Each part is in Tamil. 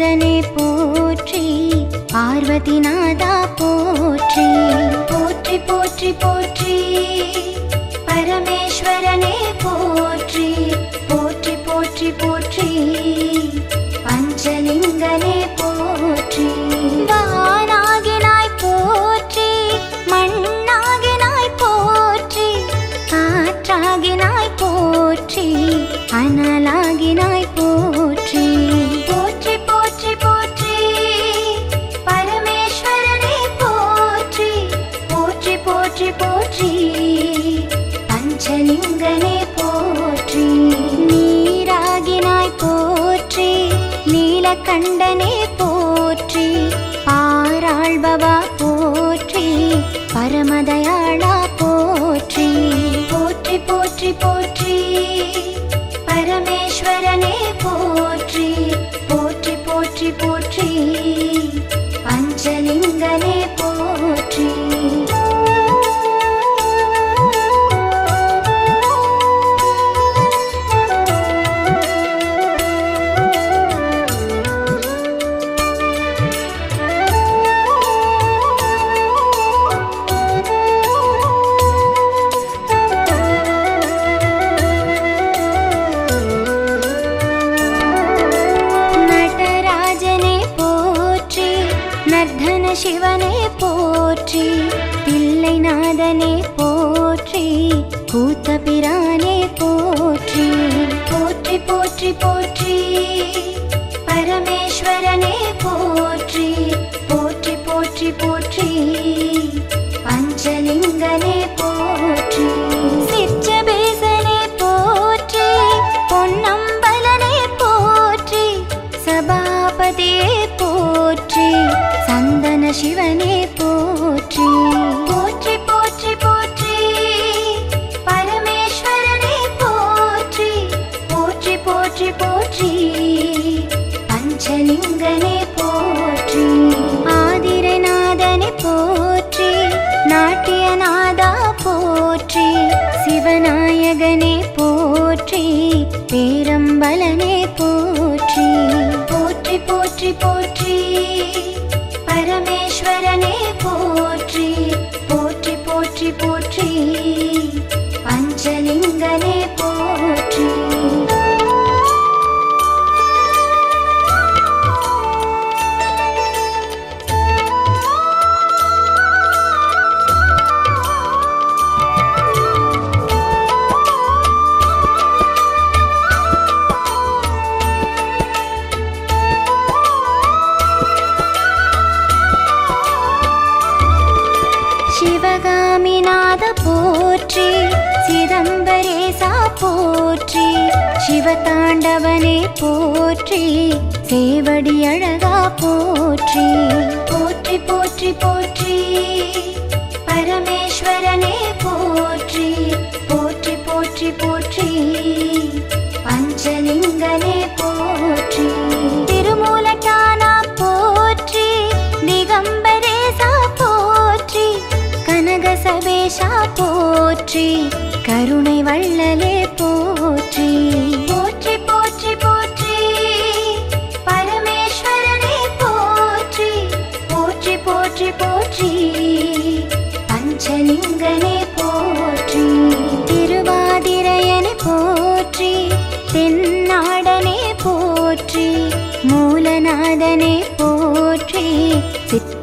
சங்கரனே போற்றி பார்வதிநாதா போற்றி. போற்றி போற்றி போற்றி பரமேஸ்வரனே போற்றி. போற்றி போற்றி அழகனே போற்றி பேரம்பலனே போற்றி. போற்றி போற்றி போற்றி. போற்றி சேவடி அழகா போற்றி. போற்றி போற்றி போற்றி. பரமேஸ்வரனே போற்றி. போற்றி போற்றி போற்றி. பஞ்சலிங்கனே போற்றி. திருமூலட்டானா போற்றி திகம்பரேசா போற்றி கனகசபேஷா போற்றி கருணை வள்ளலே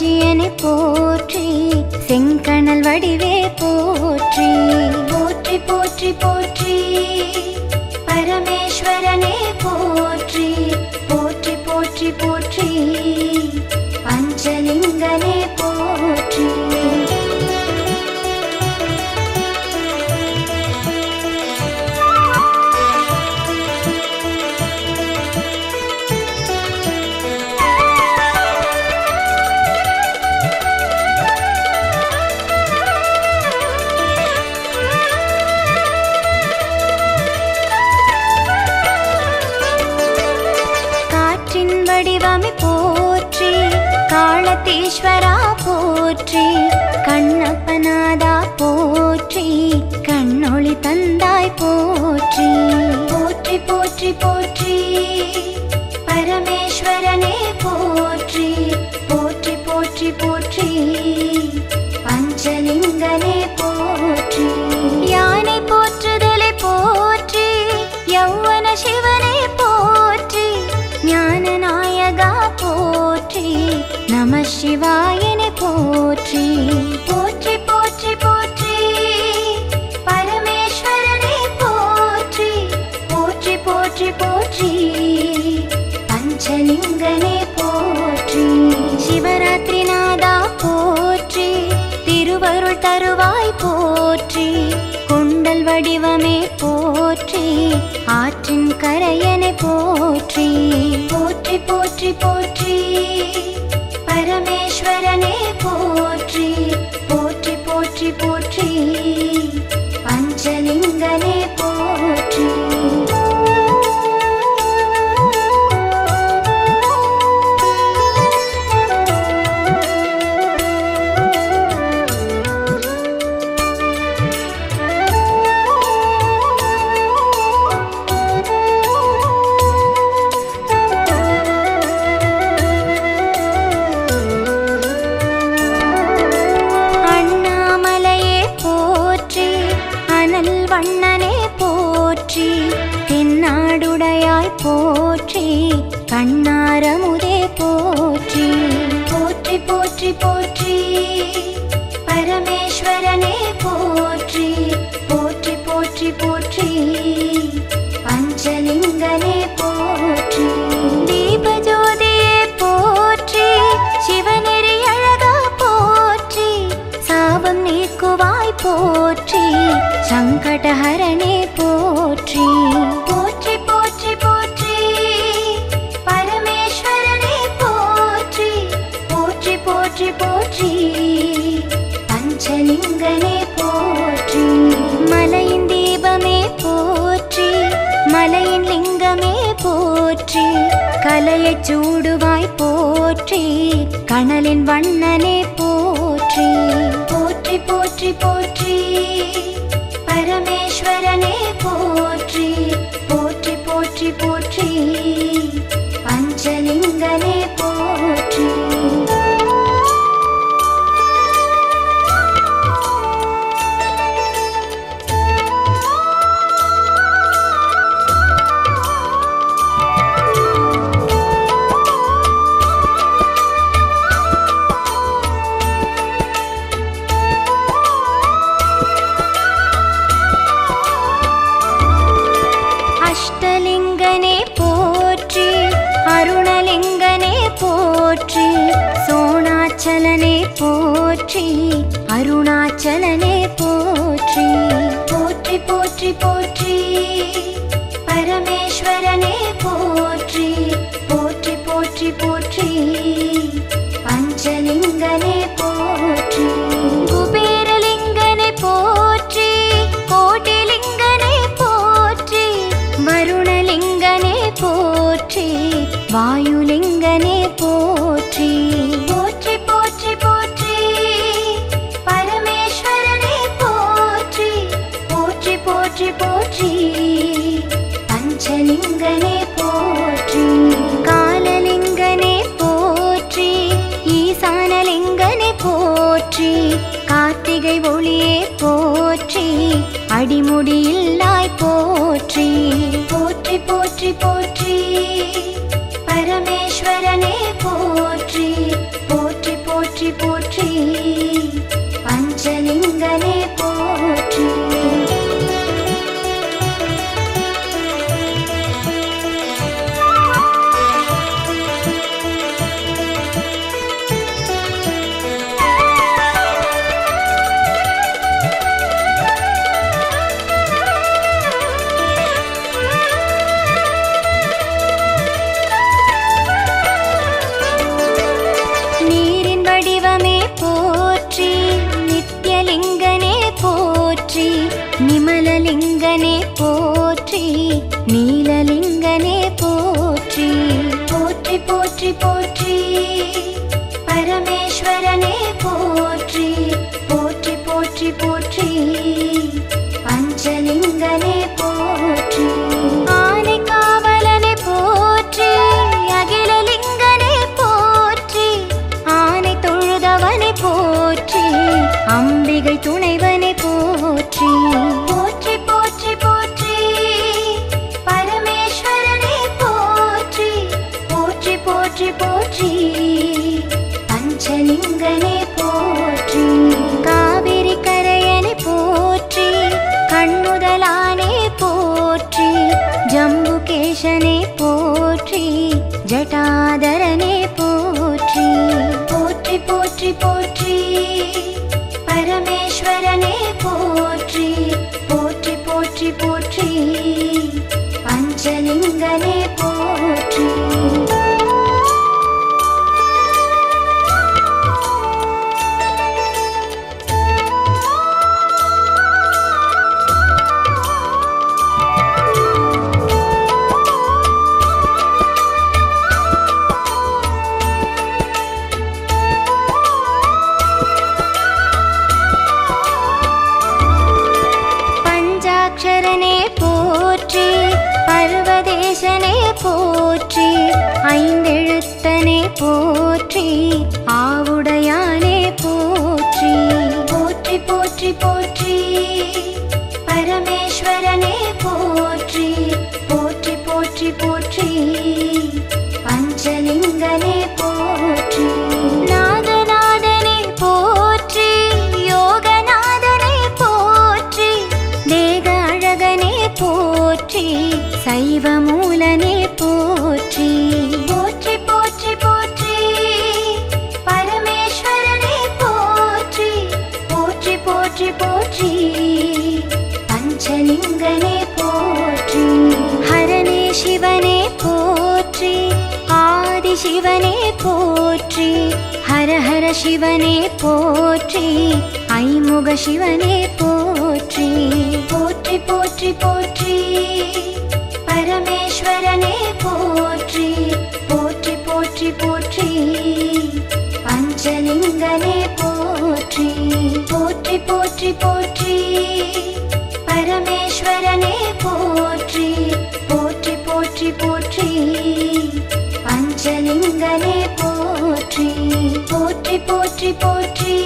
காஞ்சியனை போற்றி செங்கணல் வடிவே போற்றி. போற்றி போற்றி போற்றி. போற்றி போற்றி வடிவமே போற்றி ஆற்றின் கரையனை போற்றி. போற்றி போற்றி போற்றி. போற்றி கண்ணாரமுதே போற்றி. போற்றி போற்றி போற்றி. பரமேஸ்வரனே போற்றி. போற்றி போற்றி போற்றி. பஞ்சலிங்கனே போற்றி. தீபஜோதியே போற்றி. சிவநெறி அழகா போற்றி. சாபம் நீக்குவாய் போற்றி. சங்கடஹரனே போற்றி. கவலையை சூடுவாய் போற்றி கனலின் வண்ணனே போற்றி. போற்றி போற்றி போற்றி. பரமேஸ்வரனே போற்றி. போற்றி போற்றி போற்றி. அடிமுடியில்லாய் போற்றி. போற்றி போற்றி போற்றி. நிமலலிங்கனே போற்றி நீலலிங்கனே போற்றி. போற்றி போற்றி போற்றி. பரமேஸ்வரனே போற்றி. போற்றி போற்றி போற்றி. பஞ்சலிங்கனே போற்றி. ஆனை காவலனே போற்றி அகிலலிங்கனே போற்றி. ஆனை தொழுதவனை போற்றி. அம்பிகை துணைவனை போற்றி பரமே ஈசனே போற்றி ஐந்தெழுத்தனே போற்றி. போற்றி. ஆதி சிவனே போற்றி. ஹர ஹர சிவனே போற்றி. ஐமுக சிவனே போற்றி. போற்றி போற்றி போற்றி. பரமேஸ்வரனே போற்றி. போற்றி போற்றி போற்றி. பஞ்சலிங்கனே போற்றி. போற்றி போற்றி போற்றி. பரமேஸ்வரனே போற்றி. போற்றி